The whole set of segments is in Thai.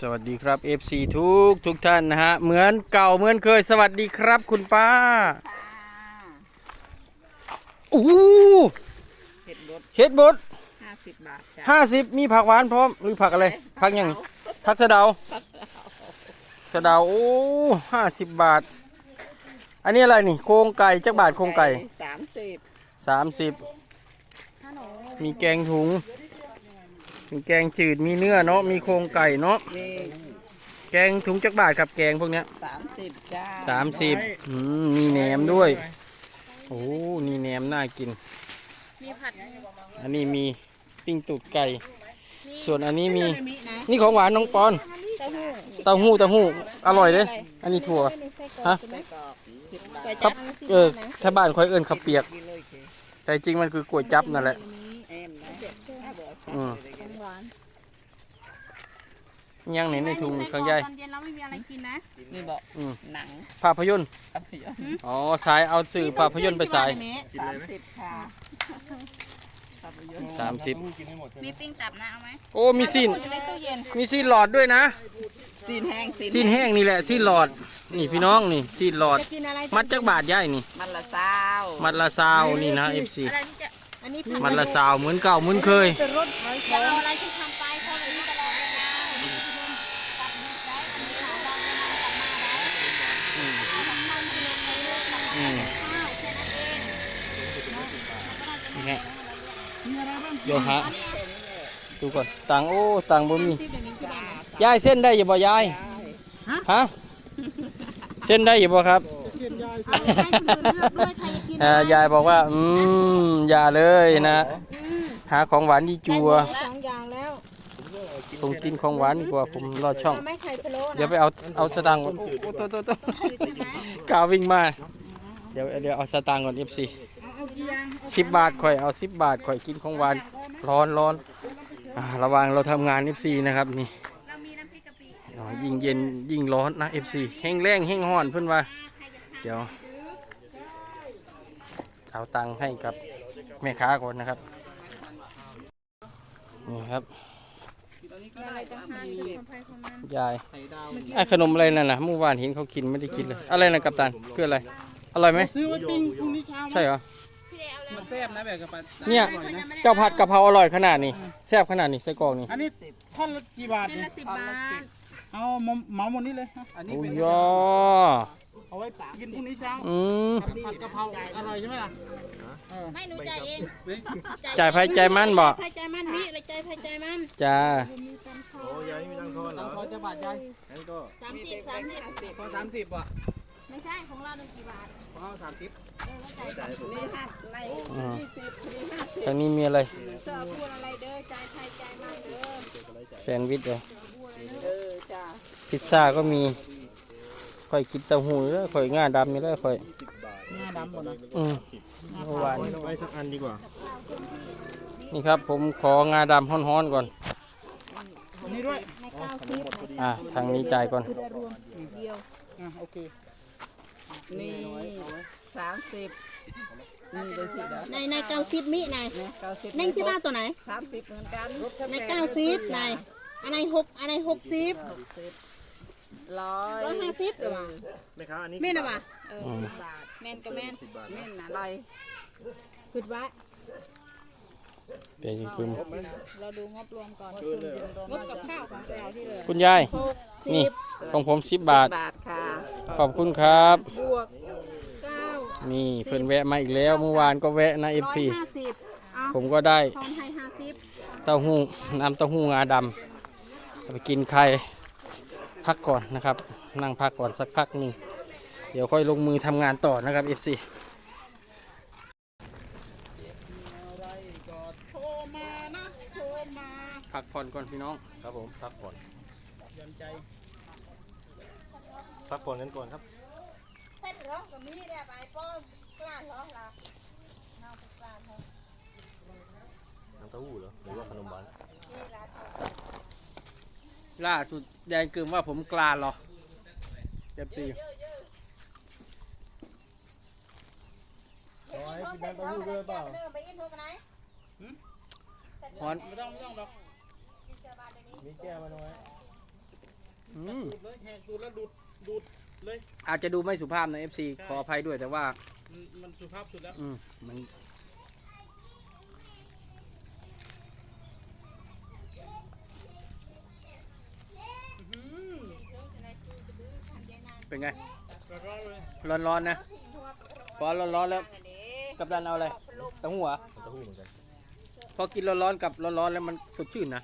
สวัสดีครับ FC ทุกทุกท่านนะฮะ เหมือนเก่าเหมือนเคย สวัสดีครับคุณป้าอู้หูเห็ดบดเฮ็ดบดห้าสิบบาทจ้ะห้าสิบมีผักหวานพร้อมหรือผักอะไร ผักหยังผักสะเดาสะเดาโอ้ห้าสิบบาท อันนี้อะไรนี่ โครงไก่จักบาทโครงไก่สามสิบสามสิบมีแกงถุง มีแกงจืดมีเนื้อเนาะมีโครงไก่เนาะมีแกงถุงจักบาทครับแกงพวกเนี้ยสามสิบจ้าสามสิบอืมมีแหนมด้วย โอ้นี่แหนมน่ากิน มีผัดอันนี้มีปิ้งตูดไก่ ส่วนอันนี้มีมีนะนี่ของหวานน้องปอนเต้าหู้เต้าหู้เต้าหู้อร่อยเลย อันนี้ถั่ว ฮะไส้กรอกสิบบาทครับเออถ้าบ้านคอยเอิ้นข้าวเปียกกินเลยเคแต่จริงมันคือกล้วยจับนั่นแหละเอ็มนะถ้าบอก อืม ของหวาน ยังไหนในถุงข้างใหญ่ตอนเย็นเราไม่มีอะไรกินนะนี่บอกอืมหนังภาพยนตร์ภาพยนตร์อ๋อสายเอาสื่อภาพยนตร์ไปสายสามสิบค่ะภาพยนตร์สามสิบมีปิ้งตับนะเอาไหมโอ้มีซีนอยู่ในตู้เย็นมีซีนหลอดด้วยนะซีนแห้งซีนแห้งนี่แหละซีนหลอด นี่พี่น้องนี่ซีนหลอดจะกินอะไรมัดจักบาทย่ายนี่ มันละเศร้ามัดละซาวนี่นะ FC อะไรที่จะอันนี้ผัดมัดละซาวเหมือนเก่าเหมือนเคยจะเอาอะไรที่ทำไปเพราะอะไรที่ตลอดเลยนะ อืม นี่ไงเดี๋ยวฮะดูก่อนตังโอ้ตังบ่มีซิปเดี๋ยวนี้ที่บ้านยายเส้นได้อยู่บ่ยายฮะเส้นได้อยู่บ่ครับเอาให้คนอื่นเลือกด้วยใครจะกินเอ่อยายบอกว่า อืมอย่าเลยนะ หาของหวานดีจัวสองอย่างแล้วผมกินของหวานดีกว่าผมรอช่องเอาไหม่ไข่พะโล้เดี๋ยวไปเอาเอาสตางค์ก่อนโอ้โอ้โตโตโตใช่ไหมกาววิ่งมา เดี๋ยวเดี๋ยวเอาสตางค์ก่อน FC เอากี่อย่าง สิบบาทข่อยเอาสิบบาทข่อยกินของหวานร้อนร้อนอ่าระหวังเราทำงาน FC นะครับนี่เรามีน้ำพริกกะปิอ๋อยิ่งเย็นยิ่งร้อนนะ FC แห้งแรงแห้งห้อนเพื่อนว่า เดี๋ยว เอาตังค์ให้กับแม่ค้าก่อนนะครับนี่ครับอะไรต่างหากคนไทยคนมันยายไอ้ขนมอะไรนั่นน่ะเมื่อวานเห็นเขากินไม่ได้กินเลย อะไรนะกัปตันคืออะไรอร่อยไหมซื้อไว้ปิ้งพรุ่งนี้เช้าใช่เหรอ มันแซ่บนะแบบกับปลาเนี่ยอร่อยนะเจ้าผัดกะเพราอร่อยขนาดนี้แซ่บขนาดนี้ไส้กรอกนี่อันนี้ท่อนละกี่บาทเป็นเนี่ยละสิบบาทเอาเหมาเหมาหมดนี้เลยฮะอันนี้โอ้เป็นยอเอาไว้กินพรุ่งนี้เช้าอืมผัดกะเพราอร่อยใช่ไหมล่ะเออไม่หนูจ่ายเองจ่ายไฟใจมันบ่ไฟใจมันวิอะไรใจไฟใจมันจ้าโอ้ยายไม่มีตังค์ทอนเหรเราอขอจะบาทยายงั้นก็สามสิบสามสิบขอสามสิบว่ะ ไม่ใช่ของเราหนึ่งกี่บาทขอเอาสามสิบเออก็จ่ายนี่ห้าในอืมยี่สิบนี่ห้าสิบทางนี้มีอะไรเสื้อพูดอะไรเด้อจ่ายไฟใจมันเด้อแซนด์วิชเหรอเออจ้าพิซซ่าก็มีข่อยกินเต้าหู้แล้วข่อยง่าดำนี่แล้วข่อยหน้าดำหมดนะอืมเมื่อวานไว้สักอันดีกว่า นี่ครับผมของาดำฮ้อนๆก่อนอันนี้ด้วยอะทางนี้จ่ายก่อนอะโอเค นี่สามสิบนี่ดูสิเด้อในในเก้าสิบมิในเนี่ยเก้าสิบเน่งที่บ้านตัวไหน สามสิบเหมือนกันในเก้าสิบในอันในหกอันในหกสิบหกสิบร้อยร้อยห้าสิบหรือเปล่าแม่ค้าอันนี้แม่นหรือเปล่าเออสิบบาทแม่นก็แม่นเม่นอะไรคิดไว้เดี๋ยวจะคืมเราดูงบรวมก่อนงบกับข้าวของเราที่เหลือคุณยายหกสินี่บของผมสิบบาท บาทค่ะ ขอบคุณครับ บวกเก้านี่เพิ่นแวะมาอีกแล้วเมื่อวานก็แวะนะเอฟร้อยซีห้าสิบเอาผมก็ได้ทอนให้ห้าสิบเต้าหู้น้ำเต้าหู้งาดำเอาไปกินไข่พักก่อนนะครับ นั่งพักก่อนสักพักหนึ่งเดี๋ยวค่อยลงมือทำงานต่อนะครับเอฟซีพักผ่อนก่อนพี่น้อง ครับผมพักผ่อน พักผ่อนกันก่อนครับ เส้นร้องกับมีได้ไปป้อนกล้าร้องละน้ำเต้าหู้เหรอหรือว่าขนมหวานล่าสุดยายเกิมว่าผมกลาเหรอเอฟซีขอให้กินน้ำเต้าหู้ด้วยเปล่าไปอินโทรกันไหนฮอนไม่ต้องไม่ต้องหรอกมีแก้วมาหน่อยอืม ดูดเลยแหกดูดแล้วดูด ดูดเลย อาจจะดูไม่สุภาพใน FC ขออภัยด้วยแต่ว่า มันมันสุภาพสุดแล้ว อืมมันอื้อหือเป็นไงร้อนๆเลยร้อนๆนะพอร้อนๆแล้ว กับดันเอาอะไรเต้าหู้เหรอน้ำเต้าหู้เหมือนกันพอกินร้อนๆกับร้อนๆแล้วมันสดชื่นนะ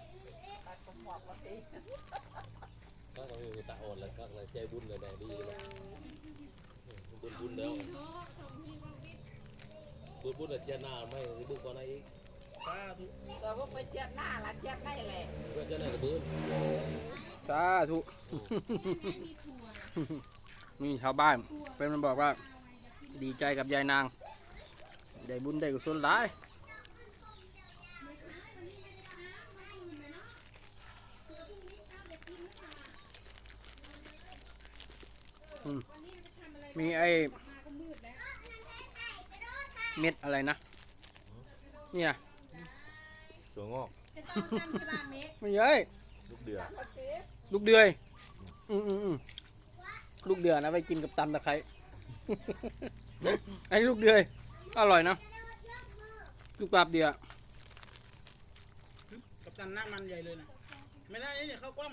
ก็เราอ่อนแล้วก็เลยใจบุญเลยแดดีเลยบุญบุญแล้วบุญบุญเจ้าหน้าไม่บุญก่อนไหนอีกสาธุแต่ว่าไปเจ็ดหน้าละเจ็ดได้แหละเพื่อเจ้าหน้ากับบุญสาธุ นี่ชาวบ้าน เป็นมันบอกว่า ดีใจกับยายนาง ได้บุญได้กุศลหลาย มีไอ้เม็ดอะไรนะนี่นะตัวงอกจะต้องทำที่บ้านเมฆไม่ใช่ลูกเดือลูกเดือย อืมอืมอืมลูกเดือยนะไปกินกับตำตะไคร้อันนี้ลูกเดือย อร่อยนะ ลูกกราบเดียวกับตันหน้ามันใหญ่เลยนะไม่ได้เนี่ยเข้ากล้อง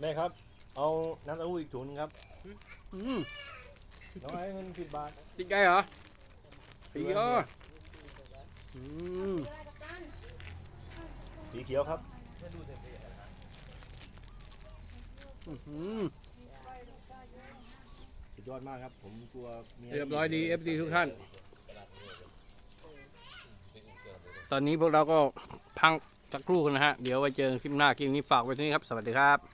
แม่ครับ เอาน้ำเต้าหู้อีกถุงนึงครับ อืมน้องไอ้เงินสิบบาทติดใจเหรอสีเยอะอืมสีเขียวครับอื้อหือสุดยอดมากครับ ผมกลัวมีเรียบร้อยดี FC ทุกท่าน ตอนนี้พวกเราก็พังสักครู่กันนะฮะ เดี๋ยวไว้เจอคลิปหน้าคลิปนี้ฝากไว้ที่นี่ครับ สวัสดีครับ